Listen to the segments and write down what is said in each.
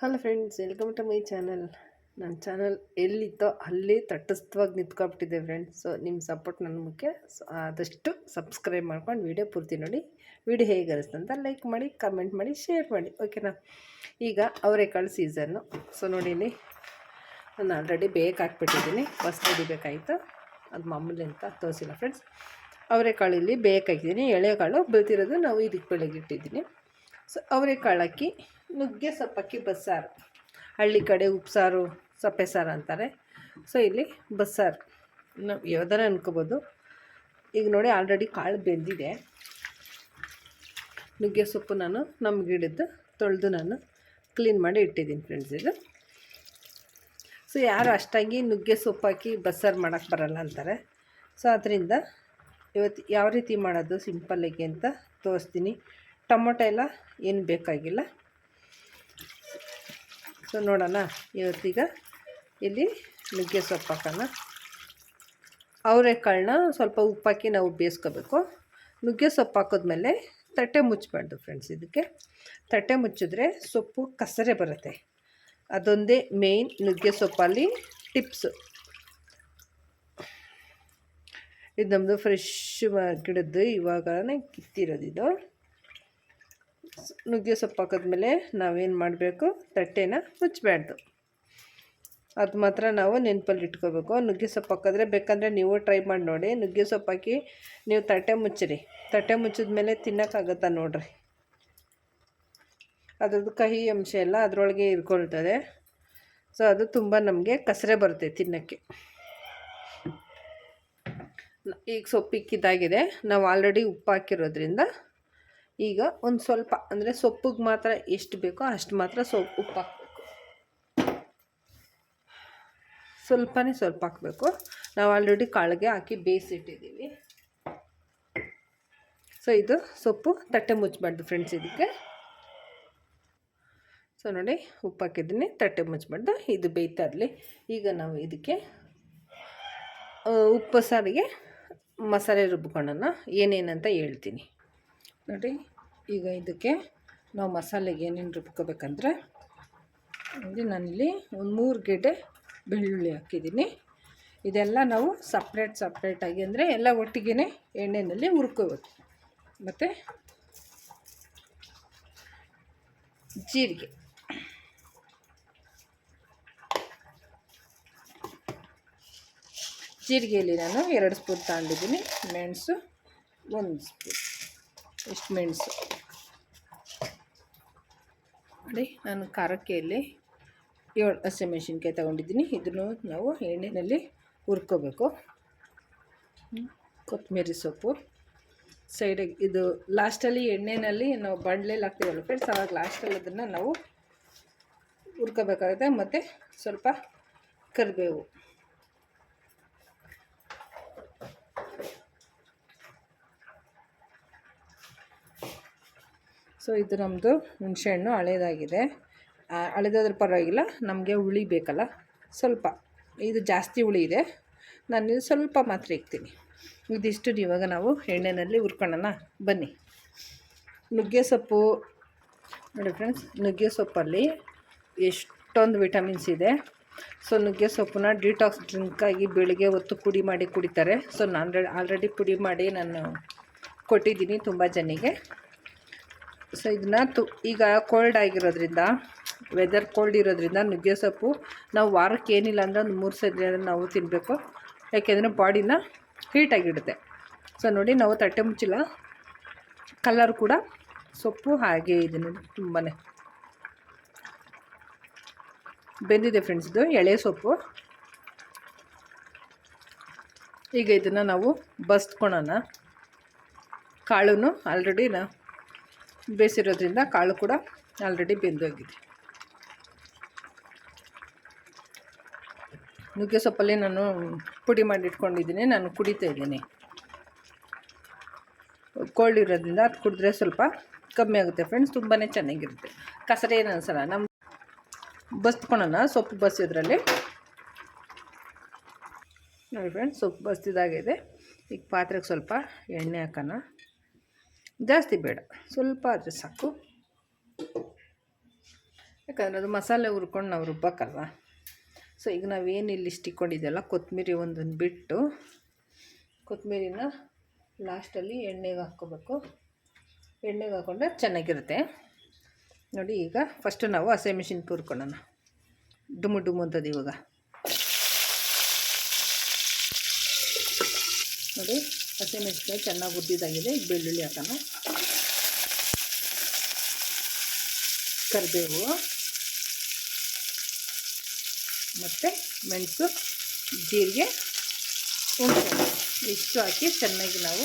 Hello friends welcome to my channel ನನ್ನ channel ಎಲ್ಲಿತ್ತೋ ಅಲ್ಲಿ ತಟಸ್ಥವಾಗಿ ನಿಂತ್ಕೊಬಿಟ್ಟಿದೆ ಫ್ರೆಂಡ್ಸ್ ಸೊ ನಿಮ್ಮ ಸಪೋರ್ಟ್ ನನ್ನ ಮುಖ್ಯ. ಸೊ ಆದಷ್ಟು ಸಬ್ಸ್ಕ್ರೈಬ್ ಮಾಡ್ಕೊಂಡು ವಿಡಿಯೋ ಪೂರ್ತಿ ನೋಡಿ. ವಿಡಿಯೋ ಹೇಗೆ ಅನಿಸ್ತು ಅಂತ ಲೈಕ್ ಮಾಡಿ ಕಮೆಂಟ್ ಮಾಡಿ ಶೇರ್ ಮಾಡಿ. ಓಕೆನಾ ಈಗ ಅವರೆಕಾಳು ಸೀಸನ್ನು ಸೊ ನೋಡಿ ನಾನು ಆಲ್ರೆಡಿ ಬೇಗ ಹಾಕ್ಬಿಟ್ಟಿದ್ದೀನಿ. ಫಸ್ಟ್ ಬೇಕಾಯಿತು? ಅದು ಮಾಮೂಲಿ ಅಂತ ತೋರಿಸಿಲ್ಲ ಫ್ರೆಂಡ್ಸ್ ಅವರೆಕಾಳು ಇಲ್ಲಿ ಬೇಕಾಗಿದ್ದೀನಿ ಎಳೆಕಾಳು ಬೆಳ್ತಿರೋದು ನಾವು ಇದಕ್ಕೆ ಬೆಳಗ್ಗೆ ಇಟ್ಟಿದ್ದೀನಿ. ಸೊ ಅವರೆಕಾಳು ಹಾಕಿ ನುಗ್ಗೆ ಸೊಪ್ಪಕ್ಕಿ ಬಸ್ಸಾರು. ಹಳ್ಳಿ ಕಡೆ ಉಪ್ಸಾರು ಸಪ್ಪೆ ಸಾರು ಅಂತಾರೆ. ಸೊ ಇಲ್ಲಿ ಬಸ್ಸಾರು. ನಾವು ಯಾವ್ದಾರ ಅನ್ಕೋಬೋದು. ಈಗ ನೋಡಿ ಆಲ್ರೆಡಿ ಕಾಳು ಬೆಂದಿದೆ. ನುಗ್ಗೆ ಸೊಪ್ಪು ನಾನು ನಮ್ಮ ಗಿಡದ್ದು ತೊಳೆದು ನಾನು ಕ್ಲೀನ್ ಮಾಡಿ ಇಟ್ಟಿದ್ದೀನಿ ಫ್ರೆಂಡ್ಸ್ ಇದು ಸೊ ಯಾರು ಅಷ್ಟಾಗಿ ನುಗ್ಗೆ ಸೊಪ್ಪು ಹಾಕಿ ಬಸ್ಸಾರು ಮಾಡೋಕ್ಕೆ ಬರಲ್ಲ ಅಂತಾರೆ. ಸೊ ಅದರಿಂದ ಇವತ್ತು ಯಾವ ರೀತಿ ಮಾಡೋದು ಸಿಂಪಲ್ಲಾಗಿ ಅಂತ ತೋರಿಸ್ತೀನಿ. ಟೊಮೊಟೊ ಎಲ್ಲ ಏನು ಬೇಕಾಗಿಲ್ಲ. ಸೊ ನೋಡೋಣ ಇವತ್ತೀಗ ಇಲ್ಲಿ ನುಗ್ಗೆ ಸೊಪ್ಪು ಹಾಕೋಣ. ಅವರೆಕಾಳನ್ನ ಸ್ವಲ್ಪ ಉಪ್ಪಾಕಿ ನಾವು ಬೇಯಿಸ್ಕೋಬೇಕು. ನುಗ್ಗೆ ಸೊಪ್ಪು ಹಾಕಿದ್ಮೇಲೆ ತಟ್ಟೆ ಮುಚ್ಚಬಾರ್ದು ಫ್ರೆಂಡ್ಸ್ ಇದಕ್ಕೆ. ತಟ್ಟೆ ಮುಚ್ಚಿದ್ರೆ ಸೊಪ್ಪು ಕಸರೆ ಬರುತ್ತೆ. ಅದೊಂದೇ ಮೇಯ್ನ್ ನುಗ್ಗೆ ಸೊಪ್ಪಲ್ಲಿ ಟಿಪ್ಸು ಇದು ನಮ್ಮದು ಫ್ರೆಶ್ ಗಿಡದ್ದು ಇವಾಗನೇ ಕಿತ್ತಿರೋದಿದು ನುಗ್ಗೆ ಸೊಪ್ಪು ಹಾಕಿದ್ಮೇಲೆ ನಾವೇನು ಮಾಡಬೇಕು? ತಟ್ಟೆನ ಮುಚ್ಚಬಾರ್ದು. ಅದು ಮಾತ್ರ ನಾವು ನೆನಪಲ್ಲಿ ಇಟ್ಕೋಬೇಕು. ನುಗ್ಗೆ ಸೊಪ್ಪು ಹಾಕಿದ್ರೆ ಬೇಕಂದರೆ ನೀವು ಟ್ರೈ ಮಾಡಿ ನೋಡಿ. ನುಗ್ಗೆ ಸೊಪ್ಪು ಹಾಕಿ ನೀವು ತಟ್ಟೆ ಮುಚ್ಚಿರಿ. ತಟ್ಟೆ ಮುಚ್ಚಿದ ಮೇಲೆ ತಿನ್ನೋಕ್ಕಾಗತ್ತಾ ನೋಡ್ರಿ. ಅದ್ರದ್ದು ಕಹಿ ಅಂಶ ಎಲ್ಲ ಅದರೊಳಗೆ ಇರ್ಕೊಳ್ತದೆ. ಸೊ ಅದು ತುಂಬ ನಮಗೆ ಕಸರೆ ಬರುತ್ತೆ ತಿನ್ನೋಕ್ಕೆ. ಈಗ ಸೊಪ್ಪಿಕ್ಕಿದ್ದಾಗಿದೆ ನಾವು ಆಲ್ರೆಡಿ ಉಪ್ಪು ಹಾಕಿರೋದ್ರಿಂದ ಈಗ ಒಂದು ಸ್ವಲ್ಪ, ಅಂದರೆ ಸೊಪ್ಪಿಗೆ ಮಾತ್ರ ಎಷ್ಟು ಬೇಕೋ ಅಷ್ಟು ಮಾತ್ರ ಸೊಪ್ಪು ಉಪ್ಪು ಹಾಕಬೇಕು. ಸ್ವಲ್ಪನೇ ಸ್ವಲ್ಪ ಹಾಕಬೇಕು. ನಾವು ಆಲ್ರೆಡಿ ಕಾಳಿಗೆ ಹಾಕಿ ಬೇಯಿಸಿಟ್ಟಿದ್ದೀವಿ ಸೊ ಇದು ಸೊಪ್ಪು ತಟ್ಟೆ ಮುಚ್ಚಬಾರ್ದು ಫ್ರೆಂಡ್ಸ್ ಇದಕ್ಕೆ. ಸೊ ನೋಡಿ, ಉಪ್ಪು ಹಾಕಿದ್ದೀನಿ, ತಟ್ಟೆ ಮುಚ್ಚಬಾರ್ದು ಇದು ಬೇಯ್ತಾ ಇರಲಿ. ಈಗ ನಾವು ಇದಕ್ಕೆ ಉಪ್ಪು ಸಾರಿಗೆ ಮಸಾಲೆ ರುಬ್ಕೊಳ್ಳೋಣ. ಏನೇನಂತ ಹೇಳ್ತೀನಿ. ನೋಡಿ, ಈಗ ಇದಕ್ಕೆ ನಾವು ಮಸಾಲೆಗೆ ಏನೇನು ರುಬ್ಕೋಬೇಕಂದ್ರೆ, ನೋಡಿ ನಾನಿಲ್ಲಿ ಒಂದು ಮೂರು ಗೆಡ್ಡೆ ಬೆಳ್ಳುಳ್ಳಿ ಹಾಕಿದ್ದೀನಿ. ಇದೆಲ್ಲ ನಾವು ಸಪ್ರೇಟ್ ಸಪ್ರೇಟಾಗಿ ಅಂದರೆ ಎಲ್ಲ ಒಟ್ಟಿಗೆ ಎಣ್ಣೆಯಲ್ಲಿ ಹುರ್ಕೋಬೇಕು. ಮತ್ತು ಜೀರಿಗೆ. ಜೀರಿಗೆಯಲ್ಲಿ ನಾನು ಎರಡು ಸ್ಪೂನ್ ತಗೊಂಡಿದ್ದೀನಿ. ಮೆಣಸು ಒಂದು ಸ್ಪೂನ್. ಇಷ್ಟು ಮೆಣಸು. ನೋಡಿ, ನಾನು ಖಾರಕ್ಕೆ ಇಲ್ಲಿ ಏಳು ಹಸಿಮೆಣ್ಸಿನ್ಕಾಯಿ ತೊಗೊಂಡಿದ್ದೀನಿ. ಇದನ್ನು ನಾವು ಎಣ್ಣೆಯಲ್ಲಿ ಹುರ್ಕೋಬೇಕು. ಕೊತ್ತಂಬರಿ ಸೊಪ್ಪು. ಸೈಡಿಗೆ ಇದು ಲಾಸ್ಟಲ್ಲಿ ಎಣ್ಣೆಯಲ್ಲಿ ನಾವು ಬಾಣಲೆಯಲ್ಲಿ ಹಾಕ್ತೀವಲ್ಲ ಫ್ರೆಂಡ್ಸ್ ಆವಾಗ ಲಾಸ್ಟಲ್ಲಿ ಅದನ್ನು ನಾವು ಹುರ್ಕೋಬೇಕಾಗುತ್ತೆ. ಮತ್ತು ಸ್ವಲ್ಪ ಕರಿಬೇವು. ಸೊ ಇದು ನಮ್ಮದು ಹುಣಸೆಹಣ್ಣು ಹಳೇದಾಗಿದೆ. ಹಳೇದಾದ್ರೆ ಪರವಾಗಿಲ್ಲ, ನಮಗೆ ಹುಳಿ ಬೇಕಲ್ಲ, ಸ್ವಲ್ಪ. ಇದು ಜಾಸ್ತಿ ಹುಳಿ ಇದೆ. ನಾನು ಸ್ವಲ್ಪ ಮಾತ್ರ ಇಕ್ತೀನಿ. ಇದಿಷ್ಟು ಇವಾಗ ನಾವು ಎಣ್ಣೆಯಲ್ಲಿ ಹುರ್ಕೊಳ್ಳೋಣ. ಬನ್ನಿ. ನುಗ್ಗೆ ಸೊಪ್ಪು, ನೋಡಿ ಫ್ರೆಂಡ್ಸ್ ನುಗ್ಗೆ ಸೊಪ್ಪಲ್ಲಿ ಎಷ್ಟೊಂದು ವಿಟಮಿನ್ಸ್ ಇದೆ. ಸೊ ನುಗ್ಗೆ ಸೊಪ್ಪನ್ನ ಡಿಟಾಕ್ಸ್ ಡ್ರಿಂಕಾಗಿ ಬೆಳಿಗ್ಗೆ ಹೊತ್ತು ಪುಡಿ ಮಾಡಿ ಕುಡಿತಾರೆ. ಸೊ ನಾನು ಆಲ್ರೆಡಿ ಪುಡಿ ಮಾಡಿ ನಾನು ಕೊಟ್ಟಿದ್ದೀನಿ ತುಂಬ ಜನಿಗೆ ಸೊ ಇದನ್ನ ತು, ಈಗ ಕೋಲ್ಡ್ ಆಗಿರೋದ್ರಿಂದ ವೆದರ್ ಕೋಲ್ಡ್ ಇರೋದ್ರಿಂದ ನುಗ್ಗೆ ಸೊಪ್ಪು ನಾವು ವಾರಕ್ಕೆ ಏನಿಲ್ಲ ಅಂದರೆ ಒಂದು ಮೂರು ಸಲ ನಾವು ತಿನ್ನಬೇಕು ಯಾಕೆಂದರೆ ಬಾಡಿನ ಹೀಟಾಗಿಡುತ್ತೆ ಸೊ ನೋಡಿ ನಾವು ತಟ್ಟೆ ಮುಚ್ಚಿಲ್ಲ. ಕಲರ್ ಕೂಡ ಸೊಪ್ಪು ಹಾಗೆ ಇದೆ ನೋಡಿ ತುಂಬಾ ಬೆಂದಿದೆ ಫ್ರೆಂಡ್ಸ್ ಇದು, ಎಳೆ ಸೊಪ್ಪು. ಈಗ ಇದನ್ನು ನಾವು ಬಸ್ಕೊಳೋಣ ಕಾಳು ಆಲ್ರೆಡಿ ನಾ ಬೇಯಿಸಿರೋದ್ರಿಂದ ಕಾಳು ಕೂಡ ಆಲ್ರೆಡಿ ಬೆಂದೋಗಿದೆ. ನುಗ್ಗೆ ಸೊಪ್ಪಲ್ಲಿ ನಾನು ಪುಡಿ ಮಾಡಿ ಇಟ್ಕೊಂಡಿದ್ದೀನಿ ನಾನು ಕುಡಿತಾ ಇದ್ದೀನಿ. ಕೋಲ್ಡ್ ಇರೋದ್ರಿಂದ ಅದು ಕುಡಿದ್ರೆ ಸ್ವಲ್ಪ ಕಮ್ಮಿ ಆಗುತ್ತೆ ಫ್ರೆಂಡ್ಸ್ ತುಂಬಾ ಚೆನ್ನಾಗಿರುತ್ತೆ. ಕಸರ ಏನು ಅನ್ಸಲ್ಲ ನಮ್ಮ ಬಸ್ಕೊಳೋಣ ಸೊಪ್ಪು ಬಸ್ಸಿದ್ರಲ್ಲಿ. ನೋಡಿ ಫ್ರೆಂಡ್ಸ್ ಸೊಪ್ಪು ಬಸ್ತಿದಾಗಿದೆ ಈಗ ಪಾತ್ರೆಗೆ ಸ್ವಲ್ಪ ಎಣ್ಣೆ ಹಾಕೋಣ. ಜಾಸ್ತಿ ಬೇಡ. ಸ್ವಲ್ಪ ಆದರೆ ಸಾಕು. ಯಾಕಂದರೆ ಅದು ಮಸಾಲೆ ಹುರ್ಕೊಂಡು ನಾವು ರುಬ್ಬಕ್ಕಲ್ವ ಸೊ ಈಗ ನಾವೇನು ಇಲ್ಲಿ ಇಷ್ಟು ಇಟ್ಕೊಂಡಿದ್ದೆಲ್ಲ? ಕೊತ್ತಂಬರಿ ಒಂದನ್ನು ಬಿಟ್ಟು ಕೊತ್ತಂಬರಿನ ಲಾಸ್ಟಲ್ಲಿ ಎಣ್ಣೆಗೆ ಹಾಕ್ಕೋಬೇಕು. ಎಣ್ಣೆಗೆ ಹಾಕ್ಕೊಂಡ್ರೆ ಚೆನ್ನಾಗಿರುತ್ತೆ. ನೋಡಿ, ಈಗ ಫಸ್ಟು ನಾವು ಹಸಿಮೆಣ್ಸಿನ ಕೂರ್ಕೊಳ್ಳೋಣ ಡುಮು ಡುಮು ಅಂತದ್ದು ಇವಾಗ. ನೋಡಿ. ಹಸಿಮೆಣಸಿನ್ಕಾಯಿ ಚೆನ್ನಾಗಿ ಉದ್ದಿದ್ದಾಗಿದೆ. ಈಗ ಬೆಳ್ಳುಳ್ಳಿ ಹಾಕೋಣ. ಕರಿಬೇವು. ಮತ್ತು ಮೆಣಸು, ಜೀರಿಗೆ, ಹುಣಸೆ. ಇಷ್ಟು ಹಾಕಿ ಚೆನ್ನಾಗಿ ನಾವು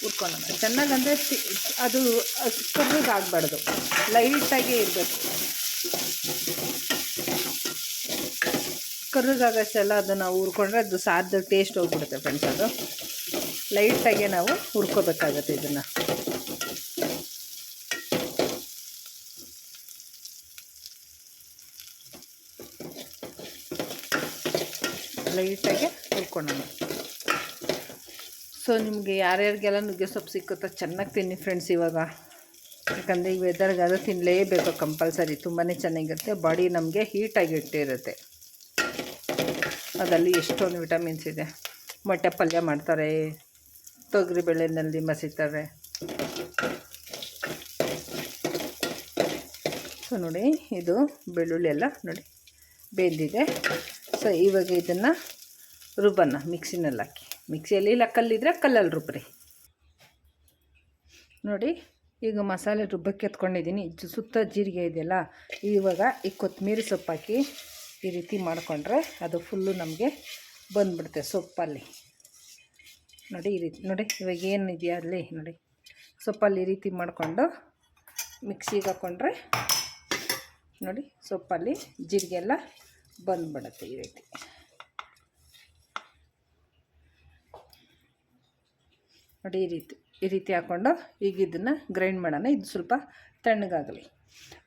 ಹುರ್ಕೊಳ್ಳೋಣ ಚೆನ್ನಾಗಿ ಅಂದರೆ ಅದು ಕರ್ರಿಗೆ ಆಗಬಾರ್ದು ಲೈಟಾಗಿ ಇರಬೇಕು. ಕರ್ರಿಗಾಗಷ್ಟೆಲ್ಲ ಅದನ್ನು ಹುರ್ಕೊಂಡ್ರೆ ಅದು ಸಾರ್ದ ಟೇಸ್ಟ್ ಹೋಗ್ಬಿಡುತ್ತೆ ಫ್ರೆಂಡ್ಸ್ ಅದು. ಲೈಟಾಗೆ ನಾವು ಹುರ್ಕೋಬೇಕಾಗತ್ತೆ ಇದನ್ನು. ಲೈಟಾಗೆ ಹುರ್ಕೊಳ್ಳೋಣ ಸೊ ನಿಮಗೆ ಯಾರ್ಯಾರಿಗೆಲ್ಲ ನುಗ್ಗೆ ಸೊಪ್ಪು ಸಿಕ್ಕುತ್ತೋ ಚೆನ್ನಾಗಿ ತಿನ್ನಿ ಫ್ರೆಂಡ್ಸ್ ಇವಾಗ. ಯಾಕಂದರೆ ಈ ವೆದರ್ಗಾದ್ರೂ ತಿನ್ನಲೇಬೇಕು ಕಂಪಲ್ಸರಿ ತುಂಬಾ ಚೆನ್ನಾಗಿರುತ್ತೆ. ಬಾಡಿ ನಮಗೆ ಹೀಟಾಗಿ ಇಟ್ಟಿರುತ್ತೆ. ಅದರಲ್ಲಿ ಎಷ್ಟೊಂದು ವಿಟಮಿನ್ಸ್ ಇದೆ. ಮೊಟ್ಟೆ ಪಲ್ಯ ಮಾಡ್ತಾರೆ, ತೊಗರಿ ಬೆಳೆನಲ್ಲಿ ಮಸಿತಾರೆ. ಸೊ ನೋಡಿ, ಇದು ಬೆಳ್ಳುಳ್ಳಿ ಎಲ್ಲ ನೋಡಿ, ಬೆಂದಿದೆ. ಸೊ ಇವಾಗ ಇದನ್ನು ರುಬ್ಬನ್ನ ಮಿಕ್ಸಿನಲ್ಲಿ ಹಾಕಿ. ಮಿಕ್ಸಿಯಲ್ಲಿ ಇಲ್ಲ, ಕಲ್ಲಿದ್ರೆ ಕಲ್ಲಲ್ಲಿ ರುಬ್ಬ್ರಿ ನೋಡಿ, ಈಗ ಮಸಾಲೆ ರುಬ್ಬಕ್ಕೆ ಎತ್ಕೊಂಡಿದ್ದೀನಿ. ಸುತ್ತ ಜೀರಿಗೆ ಇದೆಯಲ್ಲ, ಇವಾಗ ಈ ಕೊತ್ತಂಬರಿ ಸೊಪ್ಪು ಹಾಕಿ ಈ ರೀತಿ ಮಾಡಿಕೊಂಡ್ರೆ ಅದು ಫುಲ್ಲು ನಮಗೆ ಬಂದುಬಿಡುತ್ತೆ ಸೊಪ್ಪಲ್ಲಿ. ನೋಡಿ ಈ ರೀತಿ, ನೋಡಿ ಇವಾಗ ಏನಿದೆಯಾ ಅಲ್ಲಿ, ನೋಡಿ. ಸೊಪ್ಪಲ್ಲಿ ಈ ರೀತಿ ಮಾಡಿಕೊಂಡು ಮಿಕ್ಸಿಗೆ ಹಾಕ್ಕೊಂಡ್ರೆ ನೋಡಿ ಸೊಪ್ಪಲ್ಲಿ ಜೀರಿಗೆ ಎಲ್ಲ ಬಂದ್ಬಿಡುತ್ತೆ ಈ ರೀತಿ. ನೋಡಿ ಈ ರೀತಿ ಈ ರೀತಿ ಹಾಕ್ಕೊಂಡು ಈಗ ಇದನ್ನು ಗ್ರೈಂಡ್ ಮಾಡೋಣ. ಇದು ಸ್ವಲ್ಪ ತಣ್ಣಗಾಗಲಿ.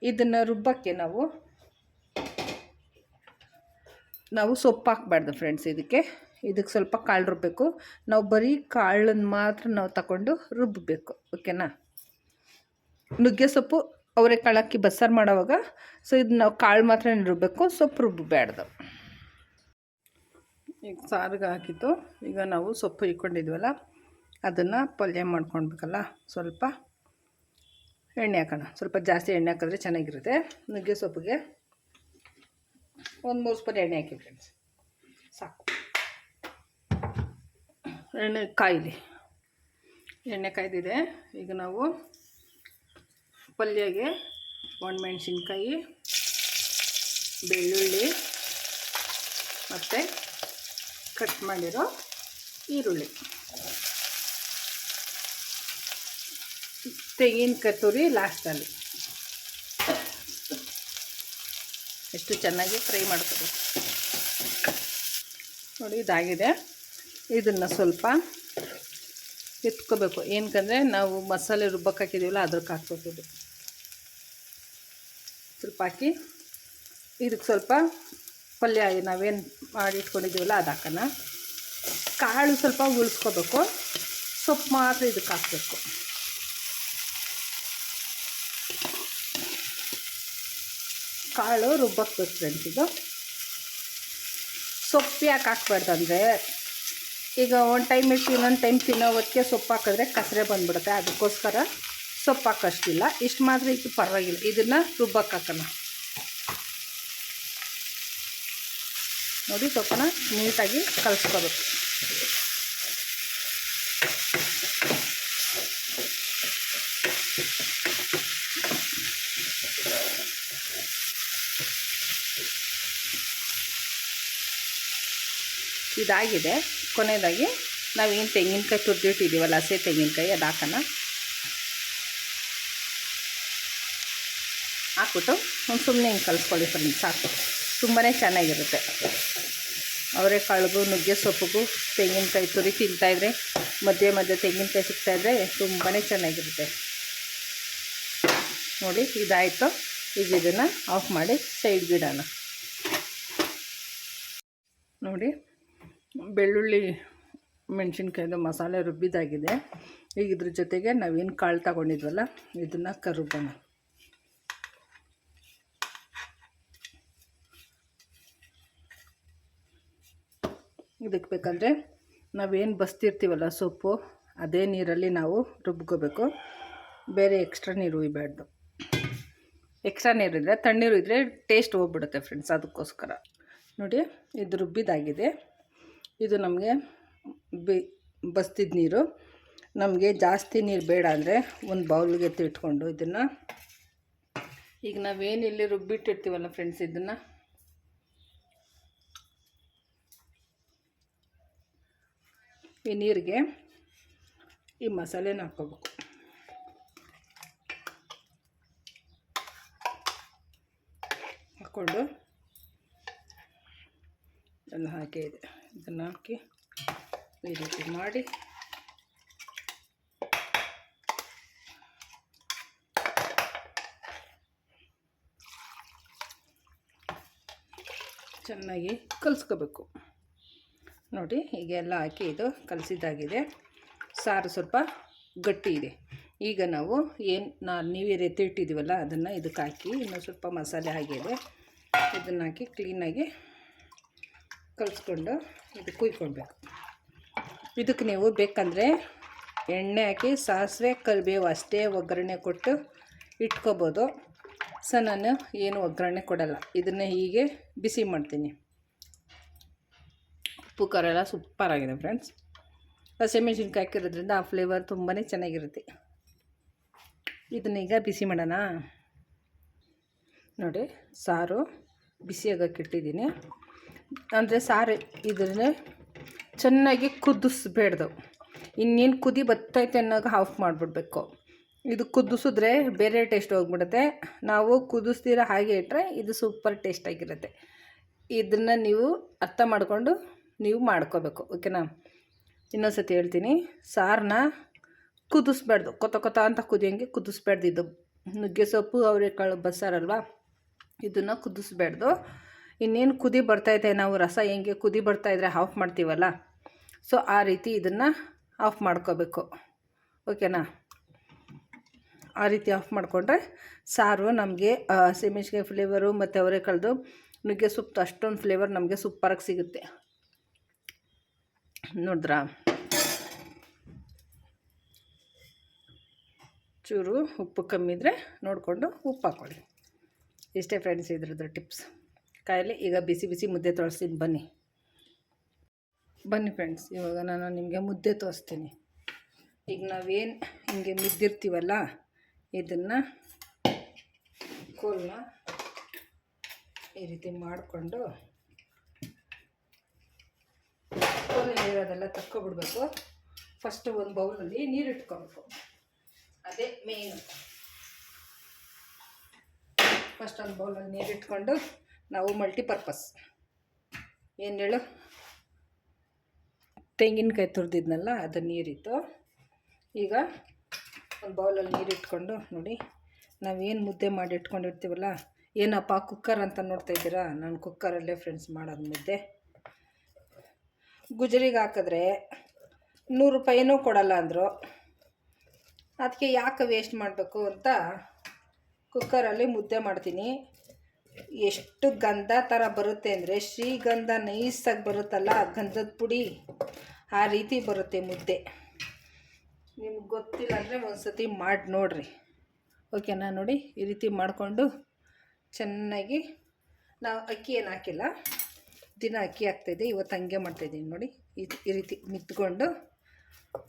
ಇದನ್ನು ರುಬ್ಬಕ್ಕೆ ನಾವು ನಾವು ಸೊಪ್ಪು ಹಾಕ್ಬಾರ್ದು ಫ್ರೆಂಡ್ಸ್ ಇದಕ್ಕೆ. ಇದಕ್ಕೆ ಸ್ವಲ್ಪ ಕಾಳು ರುಬ್ಬಬೇಕು ನಾವು ಬರೀ ಕಾಳನ್ನು ಮಾತ್ರ ನಾವು ತಗೊಂಡು ರುಬ್ಬಬೇಕು ಓಕೆನಾ ನುಗ್ಗೆ ಸೊಪ್ಪು ಅವರೆಕಾಳು ಹಾಕಿ ಬಸ್ಸಾರು ಮಾಡೋವಾಗ ಸೊ ಇದು ನಾವು ಕಾಳು ಮಾತ್ರ ರುಬ್ಬಬೇಕು ಸೊಪ್ಪು ರುಬ್ಬಬೇಡ್ದು ಈಗ ಸಾರಿಗೆ ಹಾಕಿತ್ತು ಈಗ ನಾವು ಸೊಪ್ಪು ಇಟ್ಕೊಂಡಿದ್ವಲ್ಲ ಅದನ್ನು ಪಲ್ಯ ಮಾಡ್ಕೊಳ್ಬೇಕಲ್ಲ? ಸ್ವಲ್ಪ ಎಣ್ಣೆ ಹಾಕೋಣ. ಸ್ವಲ್ಪ ಜಾಸ್ತಿ ಎಣ್ಣೆ ಹಾಕಿದ್ರೆ ಚೆನ್ನಾಗಿರುತ್ತೆ. ನುಗ್ಗೆ ಸೊಪ್ಪಿಗೆ ಒಂದು ಮೂರು ಸ್ಪೂನ್ ಎಣ್ಣೆ ಹಾಕಿ ಫ್ರೆಂಡ್ಸ್. ಸಾಕು. ಎಣ್ಣೆ ಕಾಯಿಲಿ. ಎಣ್ಣೆ ಕಾಯ್ದಿದೆ. ಈಗ ನಾವು ಪಲ್ಯಗೆ ಒಣಮೆಣ್ಸಿನ್ಕಾಯಿ, ಬೆಳ್ಳುಳ್ಳಿ ಮತ್ತು ಕಟ್ ಮಾಡಿರೋ ಈರುಳ್ಳಿ. ತೆಂಗಿನ ಕತ್ತೂರಿ ಲಾಸ್ಟಲ್ಲಿ ಎಷ್ಟು ಚೆನ್ನಾಗಿ ಫ್ರೈ ಮಾಡ್ಕೋಬೇಕು. ನೋಡಿ, ಇದಾಗಿದೆ. ಇದನ್ನು ಸ್ವಲ್ಪ ಎತ್ಕೋಬೇಕು. ಏನಕ್ಕಂದರೆ ನಾವು ಮಸಾಲೆ ರುಬ್ಬಕ್ಕೆ ಹಾಕಿದ್ದೀವಲ್ಲ ಅದ್ರಕ್ಕೆ ಹಾಕ್ಬೇಕು ಸ್ವಲ್ಪ ಹಾಕಿ ಇದಕ್ಕೆ ಸ್ವಲ್ಪ ಪಲ್ಯ ನಾವೇನು ಮಾಡಿ ಇಟ್ಕೊಂಡಿದ್ದೀವಲ್ಲ, ಅದು ಹಾಕೋಣ. ಕಾಳು ಸ್ವಲ್ಪ ಉಳಿಸ್ಕೋಬೇಕು. ಸೊಪ್ಪು ಮಾತ್ರ ಇದಕ್ಕೆ ಹಾಕಬೇಕು. ಕಾಳು ರುಬ್ಬಕ್ಬೇಕು ಫ್ರೆಂಡ್ಸ್ ಇದು. ಸೊಪ್ಪು ಯಾಕೆ ಹಾಕ್ಬಾರ್ದು ಅಂದರೆ, ಈಗ ಒಂದು ಟೈಮ್ ಇಟ್ಟು ಇನ್ನೊಂದು ಟೈಮ್ ತಿನ್ನೋ ಹೊತ್ತಿಗೆ ಸೊಪ್ಪು ಹಾಕಿದ್ರೆ ಕಸರೆ ಬಂದ್ಬಿಡುತ್ತೆ, ಅದಕ್ಕೋಸ್ಕರ ಸೊಪ್ಪು ಹಾಕೋಷ್ಟಿಲ್ಲ. ಇಷ್ಟು ಮಾತ್ರ ಇದು ಪರವಾಗಿಲ್ಲ. ಇದನ್ನು ರುಬ್ಬಕ್ಕೆ ಹಾಕೋಣ. ನೋಡಿ ಸೊಪ್ಪನ್ನ ನೀಟಾಗಿ ಕಲಿಸ್ಕೋಬೇಕು. ಇದಾಗಿದೆ. ಕೊನೆಯದಾಗಿ ನಾವೇನು ತೆಂಗಿನಕಾಯಿ ತುರಿದಿಟ್ಟಿದ್ದೀವಲ್ಲ ಹಸಿ ತೆಂಗಿನಕಾಯಿ ಅದು ಹಾಕೋಣ. ಹಾಕ್ಬಿಟ್ಟು ಒಂದು ಸುಮ್ಮನೆ ಹಿಂಗೆ ಕಲಿಸ್ಕೊಳ್ಳಿ ಫ್ರೆಂಡ್ಸ್ ಸಾಕು. ತುಂಬಾ ಚೆನ್ನಾಗಿರುತ್ತೆ. ಅವರೆಕಾಳಿಗೂ, ನುಗ್ಗೆ ಸೊಪ್ಪಿಗೂ, ತೆಂಗಿನಕಾಯಿ ತುರಿ ತಿಂತಾಯಿದ್ರೆ ಮಧ್ಯೆ ಮಧ್ಯೆ ತೆಂಗಿನಕಾಯಿ ಸಿಗ್ತಾಯಿದ್ರೆ ತುಂಬಾ ಚೆನ್ನಾಗಿರುತ್ತೆ. ನೋಡಿ, ಇದಾಯಿತು. ಈಗ ಇದನ್ನು ಆಫ್ ಮಾಡಿ ಸೈಡ್ ಬಿಡೋಣ. ನೋಡಿ. ಬೆಳ್ಳುಳ್ಳಿ ಮೆಣಸಿನ್ಕಾಯ್ದು ಮಸಾಲೆ ರುಬ್ಬಿದಾಗಿದೆ. ಈಗ ಇದ್ರ ಜೊತೆಗೆ ನಾವೇನು ಕಾಳು ತಗೊಂಡಿದ್ವಲ್ಲ, ಇದನ್ನು ಕರುಬೋಣ. ಇದಕ್ಕೆ ಬೇಕಂದರೆ ನಾವೇನು ಬಸ್ತಿರ್ತೀವಲ್ಲ ಸೊಪ್ಪು, ಅದೇ ನೀರಲ್ಲಿ ನಾವು ರುಬ್ಕೋಬೇಕು. ಬೇರೆ ಎಕ್ಸ್ಟ್ರಾ ನೀರು ಹುಯ್ಬಾರ್ದು ಎಕ್ಸ್ಟ್ರಾ ನೀರಿದ್ರೆ ತಣ್ಣೀರು ಇದ್ದರೆ ಟೇಸ್ಟ್ ಹೋಗ್ಬಿಡುತ್ತೆ ಫ್ರೆಂಡ್ಸ್, ಅದಕ್ಕೋಸ್ಕರ. ನೋಡಿ, ಇದು ರುಬ್ಬಿದಾಗಿದೆ. ಇದು ನಮಗೆ ಬಿ ಬಸ್ತಿದ ನೀರು. ನಮಗೆ ಜಾಸ್ತಿ ನೀರು ಬೇಡ ಅಂದರೆ ಒಂದು ಬೌಲ್ಗೆ ಎತ್ತಿಟ್ಕೊಂಡು ಇದನ್ನು ಈಗ ನಾವೇನು ಇಲ್ಲಿ ರುಬ್ಬಿಟ್ಟಿರ್ತೀವಲ್ಲ ಫ್ರೆಂಡ್ಸ್ ಇದನ್ನು? ಈ ನೀರಿಗೆ ಈ ಮಸಾಲೆನ ಹಾಕೋಬೇಕು ಹಾಕ್ಕೊಂಡು ಅದನ್ನು ಹಾಕೇ ಇದೆ. ಇದನ್ನು ಹಾಕಿ ಈ ರೀತಿ ಮಾಡಿ. ಚೆನ್ನಾಗಿ ಕಲಿಸ್ಕೋಬೇಕು. ನೋಡಿ ಹೀಗೆಲ್ಲ ಹಾಕಿ ಇದು ಕಲಸಿದ್ದಾಗಿದೆ. ಸಾರು ಸ್ವಲ್ಪ ಗಟ್ಟಿ ಇದೆ. ಈಗ ನಾವು ಏನು ನಾ ನೀವೇ ಎತ್ತಿಟ್ಟಿದ್ದೀವಲ್ಲ ಅದನ್ನು ಇದಕ್ಕೆ ಹಾಕಿ ಇನ್ನೂ ಸ್ವಲ್ಪ ಮಸಾಲೆ ಆಗಿದೆ ಇದನ್ನು ಹಾಕಿ ಕ್ಲೀನಾಗಿ ಕಲಿಸ್ಕೊಂಡು ಇದು ಕುಯ್ಕೊಳ್ಬೇಕು. ಇದಕ್ಕೆ ನೀವು ಬೇಕಂದರೆ ಎಣ್ಣೆ ಹಾಕಿ, ಸಾಸಿವೆ, ಕರಿಬೇವು ಅಷ್ಟೇ ಒಗ್ಗರಣೆ ಕೊಟ್ಟು ಇಟ್ಕೋಬೋದು. ಸೊ, ನಾನು ಏನು ಒಗ್ಗರಣೆ ಕೊಡಲ್ಲ. ಇದನ್ನ ಹೀಗೆ ಬಿಸಿ ಮಾಡ್ತೀನಿ. ಉಪ್ಪು, ಖಾರ ಎಲ್ಲ ಸೂಪರಾಗಿದೆ ಫ್ರೆಂಡ್ಸ್ ಹಸಿಮೆಣ್ಸಿನ್ಕಾಯಿ ಹಾಕಿರೋದ್ರಿಂದ ಆ ಫ್ಲೇವರ್ ತುಂಬಾ ಚೆನ್ನಾಗಿರುತ್ತೆ. ಇದನ್ನೀಗ ಬಿಸಿ ಮಾಡೋಣ. ನೋಡಿ, ಸಾರು ಬಿಸಿಯಾಗಕ್ಕೆ ಇಟ್ಟಿದ್ದೀನಿ. ಅಂದರೆ ಸಾರು ಇದನ್ನ ಚೆನ್ನಾಗಿ ಕುದಿಸ್ಬೇಡ್ದು. ಇನ್ನೇನು ಕುದಿ ಬತ್ತೈತೆ ಅನ್ನೋಗೆ ಆಫ್ ಮಾಡಿಬಿಡ್ಬೇಕು. ಇದು ಕುದಿಸಿದ್ರೆ ಬೇರೆ ಟೇಸ್ಟ್ ಹೋಗ್ಬಿಡುತ್ತೆ. ನಾವು ಕುದಿಸ್ತೀರ ಹಾಗೆ ಇಟ್ಟರೆ ಇದು ಸೂಪರ್ ಟೇಸ್ಟಾಗಿರುತ್ತೆ ಇದನ್ನು ನೀವು ಅರ್ಥ ಮಾಡಿಕೊಂಡು ನೀವು ಮಾಡ್ಕೋಬೇಕು, ಓಕೆನಾ? ಇನ್ನೊಂದ್ಸತಿ ಹೇಳ್ತೀನಿ ಸಾರನ್ನ ಕುದಿಸ್ಬಾರ್ದು ಕೊತ ಕೊತ ಅಂತ ಕುದಿಯಂಗೆ ಕುದಿಸ್ಬಾರ್ದು ಇದು. ನುಗ್ಗೆ ಸೊಪ್ಪು ಅವರೆಕಾಳು ಬಸ್ಸಾರಲ್ವಾ? ಇದನ್ನು ಕುದಿಸ್ಬಾರ್ದು ಇನ್ನೇನು ಕುದಿ ಬರ್ತೈತೆ ನಾವು ರಸ ಹೆಂಗೆ ಕುದಿ ಬರ್ತಾಯಿದ್ರೆ ಆಫ್ ಮಾಡ್ತೀವಲ್ಲ? ಸೊ ಆ ರೀತಿ ಇದನ್ನು ಆಫ್ ಮಾಡ್ಕೋಬೇಕು. ಓಕೆನಾ ಆ ರೀತಿ ಆಫ್ ಮಾಡಿಕೊಂಡ್ರೆ ಸಾರು ನಮಗೆ ಹಸಿಮೆಣ್ಸಿಕಾಯಿ ಫ್ಲೇವರು ಮತ್ತು ಅವರೆಕಾಳ್ದು ನುಗ್ಗೆ ಸೊಪ್ಪು ಅಷ್ಟೊಂದು ಫ್ಲೇವರ್ ನಮಗೆ ಸೂಪ್ಪರಾಗಿ ಸಿಗುತ್ತೆ. ನೋಡಿದ್ರಾ? ಚೂರು ಉಪ್ಪು ಕಮ್ಮಿ ಇದ್ದರೆ ನೋಡಿಕೊಂಡು ಉಪ್ಪು ಹಾಕ್ಕೊಳ್ಳಿ ಇಷ್ಟೇ ಫ್ರೆಂಡ್ಸ್ ಇದ್ರದ್ದು ಟಿಪ್ಸ್ ಕಾಯಿಲೆ, ಈಗ ಬಿಸಿ ಬಿಸಿ ಮುದ್ದೆ ತೋರಿಸ್ತೀನಿ ಬನ್ನಿ. ಬನ್ನಿ ಫ್ರೆಂಡ್ಸ್ ಇವಾಗ ನಾನು ನಿಮಗೆ ಮುದ್ದೆ ತೋರಿಸ್ತೀನಿ ಈಗ ನಾವೇನು ಹಿಂಗೆ ಮುದ್ದಿರ್ತೀವಲ್ಲ, ಇದನ್ನು ಕೋಲ್ನ ಈ ರೀತಿ ಮಾಡಿಕೊಂಡು ಕೋಲಲ್ಲಿರೋದೆಲ್ಲ ತಕ್ಕೊಬಿಡ್ಬೇಕು. ಫಸ್ಟು ಒಂದು ಬೌಲಲ್ಲಿ ನೀರು ಇಟ್ಕೊಬೇಕು. ಅದೇ ಮೇನ್ ಫಸ್ಟ್ ಒಂದು ಬೌಲಲ್ಲಿ ನೀರು ಇಟ್ಕೊಂಡು ನಾವು ಮಲ್ಟಿಪರ್ಪಸ್ ಏನು ಹೇಳು? ತೆಂಗಿನಕಾಯಿ ತುರಿದಿದ್ನಲ್ಲ, ಅದು ನೀರಿತ್ತು. ಈಗ ಒಂದು ಬೌಲಲ್ಲಿ ನೀರು ಇಟ್ಕೊಂಡು ನೋಡಿ, ನಾವೇನು ಮುದ್ದೆ ಮಾಡಿ ಇಟ್ಕೊಂಡಿರ್ತೀವಲ್ಲ, ಏನಪ್ಪ ಕುಕ್ಕರ್ ಅಂತ ನೋಡ್ತಾ ಇದ್ದೀರಾ? ನಾನು ಕುಕ್ಕರಲ್ಲೇ ಫ್ರೆಂಡ್ಸ್ ಮಾಡೋದು ಮುದ್ದೆ. ಗುಜರಿಗೆ ಹಾಕಿದ್ರೆ ನೂರು ರೂಪಾಯಿನೂ ಕೊಡಲ್ಲ ಅಂದರು. ಅದಕ್ಕೆ ಯಾಕೆ ವೇಸ್ಟ್ ಮಾಡಬೇಕು ಅಂತ ಕುಕ್ಕರಲ್ಲಿ ಮುದ್ದೆ ಮಾಡ್ತೀನಿ. ಎಷ್ಟು ಗಂಧ ಥರ ಬರುತ್ತೆ ಅಂದರೆ ಶ್ರೀಗಂಧ ನೈಸಾಗಿ ಬರುತ್ತಲ್ಲ ಗಂಧದ ಪುಡಿ ಆ ರೀತಿ ಬರುತ್ತೆ ಮುದ್ದೆ. ನಿಮ್ಗೆ ಗೊತ್ತಿಲ್ಲ ಅಂದರೆ ಒಂದು ಸತಿ ಮಾಡಿ ನೋಡಿರಿ. ಓಕೆನಾ ನೋಡಿ, ಈ ರೀತಿ ಮಾಡಿಕೊಂಡು ಚೆನ್ನಾಗಿ ನಾವು ಅಕ್ಕಿ ಏನು ಹಾಕಿಲ್ಲ, ದಿನ ಅಕ್ಕಿ ಹಾಕ್ತಾಯಿದ್ದೆ ಇವತ್ತು ಹಂಗೆ ಮಾಡ್ತಾಯಿದ್ದೀನಿ ನೋಡಿ. ಈ ರೀತಿ ಮಿದ್ಕೊಂಡು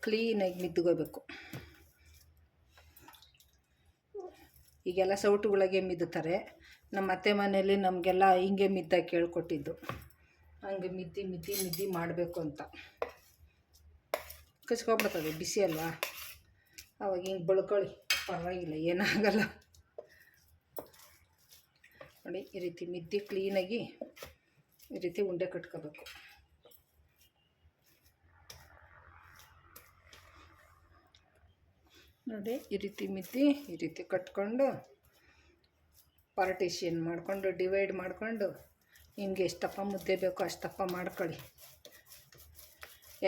ಕ್ಲೀನಾಗಿ ಮಿದ್ದುಕೋಬೇಕು ಈಗೆಲ್ಲ ಸೌಟುಗಳಿಗೆ ಮಿದ್ದುತ್ತಾರೆ ನಮ್ಮ ಅತ್ತೆ ಮನೆಯಲ್ಲಿ ನಮಗೆಲ್ಲ ಹಿಂಗೆ ಮಿದ್ದ ಕೇಳ್ಕೊಟ್ಟಿದ್ದು. ಹಂಗೆ ಮಿದ್ದಿ ಮಿದ್ದಿ ಮಿದ್ದಿ ಮಾಡಬೇಕು ಅಂತ. ಕಚ್ಕೊಂಬಿಡ್ತದೆ ಬಿಸಿ ಅಲ್ವಾ? ಅವಾಗ ಹಿಂಗೆ ಬಳ್ಕೊಳ್ಳಿ. ಪರವಾಗಿಲ್ಲ, ಏನಾಗಲ್ಲ. ನೋಡಿ, ಈ ರೀತಿ ಮಿದ್ದಿ ಕ್ಲೀನಾಗಿ ಈ ರೀತಿ ಉಂಡೆ ಕಟ್ಕೋಬೇಕು. ನೋಡಿ, ಈ ರೀತಿ ಮಿದ್ದಿ, ಈ ರೀತಿ ಕಟ್ಕೊಂಡು ಪಾರ್ಟಿಷಿಯನ್ ಮಾಡಿಕೊಂಡು ಡಿವೈಡ್ ಮಾಡಿಕೊಂಡು ನಿಮಗೆ ಎಷ್ಟಪ್ಪ ಮುದ್ದೆ ಬೇಕೋ ಅಷ್ಟಪ್ಪ ಮಾಡ್ಕೊಳ್ಳಿ.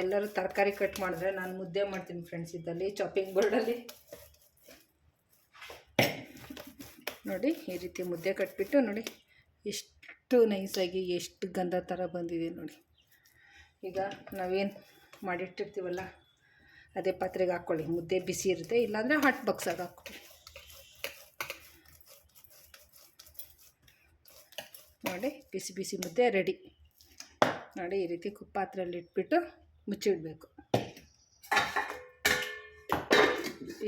ಎಲ್ಲರೂ ತರಕಾರಿ ಕಟ್ ಮಾಡಿದ್ರೆ ನಾನು ಮುದ್ದೆ ಮಾಡ್ತೀನಿ ಫ್ರೆಂಡ್ಸ್ ಇದ್ದಲ್ಲಿ ಚಾಪಿಂಗ್ ಬೋರ್ಡಲ್ಲಿ ನೋಡಿ, ಈ ರೀತಿ ಮುದ್ದೆ ಕಟ್ಬಿಟ್ಟು ನೋಡಿ, ಎಷ್ಟು ನೈಸಾಗಿ ಎಷ್ಟು ಗಂಧ ಥರ ಬಂದಿದೆ ನೋಡಿ. ಈಗ ನಾವೇನು ಮಾಡಿಟ್ಟಿರ್ತೀವಲ್ಲ, ಅದೇ ಪಾತ್ರೆಗೆ ಹಾಕ್ಕೊಳ್ಳಿ ಮುದ್ದೆ ಬಿಸಿ ಇರುತ್ತೆ, ಇಲ್ಲಾಂದರೆ ಹಾಟ್ ಬಾಕ್ಸಾಗಿ ಹಾಕ್ಕೊಳ್ಳಿ. ನೋಡಿ ಬಿಸಿ ಬಿಸಿ ಮುದ್ದೆ ರೆಡಿ. ನೋಡಿ ಈ ರೀತಿ ಕುಪ್ಪಾತ್ರಲ್ಲಿ ಇಟ್ಬಿಟ್ಟು ಮುಚ್ಚಿಡಬೇಕು.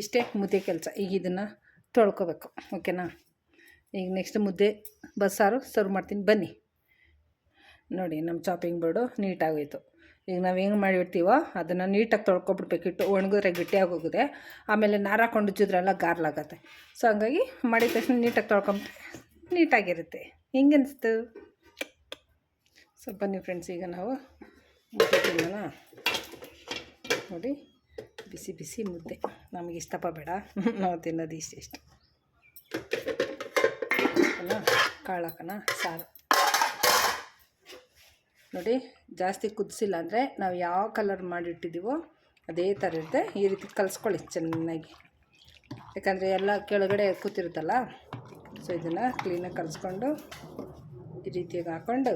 ಇಷ್ಟೇ ಮುದ್ದೆ ಕೆಲಸ. ಈಗ ಇದನ್ನು ತೊಳ್ಕೊಬೇಕು. ಓಕೆನಾ? ಈಗ ನೆಕ್ಸ್ಟ್ ಮುದ್ದೆ ಬಸ್ಸಾರು ಸರ್ವ್ ಮಾಡ್ತೀನಿ. ಬನ್ನಿ. ನೋಡಿ ನಮ್ಮ ಚಾಪಿಂಗ್ ಬೋರ್ಡು ನೀಟಾಗೋಯಿತು. ಈಗ ನಾವು ಹೆಂಗೆ ಮಾಡಿರ್ತೀವೋ ಅದನ್ನು ನೀಟಾಗಿ ತೊಳ್ಕೊಬಿಡ್ಬೇಕಿಟ್ಟು ಒಣಗಿದ್ರೆ ಗಟ್ಟಿಯಾಗೋಗಿದೆ ಆಮೇಲೆ ನಾರ ಕೊಂಡು ಉಜ್ಜಿದ್ರೆಲ್ಲ ಗಾರ್ಲಾಗತ್ತೆ ಸೊ ಹಂಗಾಗಿ ಮಾಡಿದ ತಕ್ಷಣ ನೀಟಾಗಿ ತೊಳ್ಕೊಂಬಿಟ್ರೆ ನೀಟಾಗಿರುತ್ತೆ. ಹೆಂಗೆ ಅನಿಸ್ತು ಸೊ ಬನ್ನಿ ಫ್ರೆಂಡ್ಸ್ ಈಗ ನಾವು ಮುದ್ದೆ ನೋಡಿ, ಬಿಸಿ ಬಿಸಿ ಮುದ್ದೆ. ನಮಗೆ ಇಷ್ಟಪ್ಪ ಬೇಡ. ನಾವು ತಿನ್ನೋದು ಇಷ್ಟ ಇಷ್ಟ. ಕಾಳು ಹಾಕೋಣ, ಸಾರು. ನೋಡಿ, ಜಾಸ್ತಿ ಕುದಿಸಿಲ್ಲ ಅಂದರೆ ನಾವು ಯಾವ ಕಲರ್ ಮಾಡಿಟ್ಟಿದ್ದೀವೋ ಅದೇ ಥರ ಇರುತ್ತೆ. ಈ ರೀತಿ ಕಲಿಸ್ಕೊಳ್ಳಿ ಚೆನ್ನಾಗಿ. ಯಾಕಂದರೆ ಎಲ್ಲ ಕೆಳಗಡೆ ಕೂತಿರುತ್ತಲ್ಲ? ಸೊ ಇದನ್ನು ಕ್ಲೀನಾಗಿ ಕಲಿಸ್ಕೊಂಡು ಈ ರೀತಿಯಾಗಿ ಹಾಕ್ಕೊಂಡು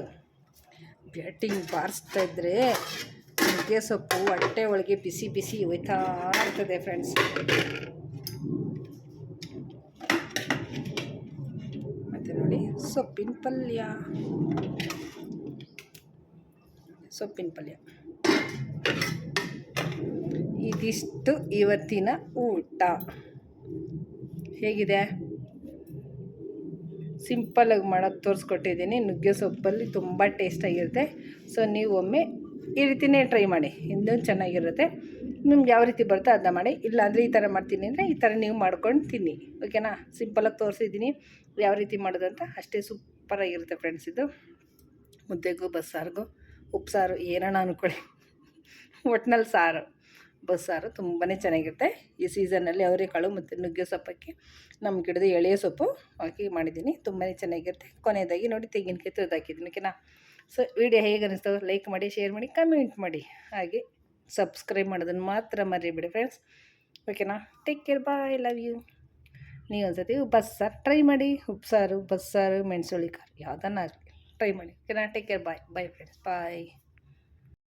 ಬ್ಯಾಟಿಂಗ್ ಬಾರಿಸ್ತಾ ಇದ್ದರೆ ನುಗ್ಗೆ ಸೊಪ್ಪು, ಹೊಟ್ಟೆ ಒಳಗೆ ಬಿಸಿ ಬಿಸಿ ಹೋಯ್ತಾ ಇರ್ತದೆ ಫ್ರೆಂಡ್ಸ್ ಮತ್ತು ನೋಡಿ, ಸೊಪ್ಪಿನ ಪಲ್ಯ. ಸೊಪ್ಪಿನ ಪಲ್ಯ. ಇದಿಷ್ಟು ಇವತ್ತಿನ ಊಟ. ಹೇಗಿದೆ? ಸಿಂಪಲಾಗಿ ಮಾಡೋಕ್ಕೆ ತೋರಿಸ್ಕೊಟ್ಟಿದ್ದೀನಿ. ನುಗ್ಗೆ ಸೊಪ್ಪಲ್ಲಿ ತುಂಬ ಟೇಸ್ಟಾಗಿರುತ್ತೆ ಸೊ ನೀವು ಒಮ್ಮೆ ಈ ರೀತಿಯೇ ಟ್ರೈ ಮಾಡಿ. ಇನ್ನೊಂದು ಚೆನ್ನಾಗಿರುತ್ತೆ. ನಿಮ್ಗೆ ಯಾವ ರೀತಿ ಬರುತ್ತೋ ಅದನ್ನ ಮಾಡಿ. ಇಲ್ಲಾಂದರೆ ಈ ಥರ ಮಾಡ್ತೀನಿ ಅಂದರೆ ಈ ಥರ ನೀವು ಮಾಡ್ಕೊಂಡು ತಿನ್ನಿ ಓಕೆನಾ ಸಿಂಪಲಾಗಿ ತೋರಿಸಿದ್ದೀನಿ. ಯಾವ ರೀತಿ ಮಾಡೋದಂತ ಅಷ್ಟೇ ಸೂಪರಾಗಿರುತ್ತೆ ಫ್ರೆಂಡ್ಸ್ ಇದು. ಮುದ್ದೆಗೂ, ಬಸ್ಸಾರಿಗೂ, ಉಪ್ಸಾರು ಏನೋಣ ಅಂದ್ಕೊಳ್ಳಿ ಒಟ್ನಲ್ಲಿ ಸಾರು. ಬಸ್ಸಾರು ತುಂಬಾ ಚೆನ್ನಾಗಿರುತ್ತೆ. ಈ ಸೀಸನಲ್ಲಿ ಅವರೆಕಾಳು ಮತ್ತು ನುಗ್ಗೆ ಸೊಪ್ಪಕ್ಕೆ ನಮ್ಮ ಗಿಡದ ಎಳೆಯ ಸೊಪ್ಪು ಹಾಕಿ ಮಾಡಿದ್ದೀನಿ. ತುಂಬಾ ಚೆನ್ನಾಗಿರುತ್ತೆ. ಕೊನೆಯದಾಗಿ ನೋಡಿ ತೆಂಗಿನಕಾಯಿ ತುರಿದು ಹಾಕಿದ್ದೀನಿ, ಓಕೆನಾ? ಸೊ ವಿಡಿಯೋ ಹೇಗೆ ಅನಿಸ್ತು? ಲೈಕ್ ಮಾಡಿ ಶೇರ್ ಮಾಡಿ ಕಮೆಂಟ್ ಮಾಡಿ. ಹಾಗೆ ಸಬ್ಸ್ಕ್ರೈಬ್ ಮಾಡೋದನ್ನು ಮಾತ್ರ ಮರಿಬೇಡಿ ಫ್ರೆಂಡ್ಸ್ ಓಕೆನಾ? Take care bye love you ನೀವು ಒಂದ್ಸತಿ ಬಸ್ಸಾರು ಟ್ರೈ ಮಾಡಿ. ಉಪ್ಸಾರು ಬಸ್ಸಾರು ಮೆಣಸುಳ್ಳಿ ಖಾರ ಯಾವುದನ್ನ ಟ್ರೈ ಮಾಡಿ. ಓಕೆನಾ? Take care bye bye friends bye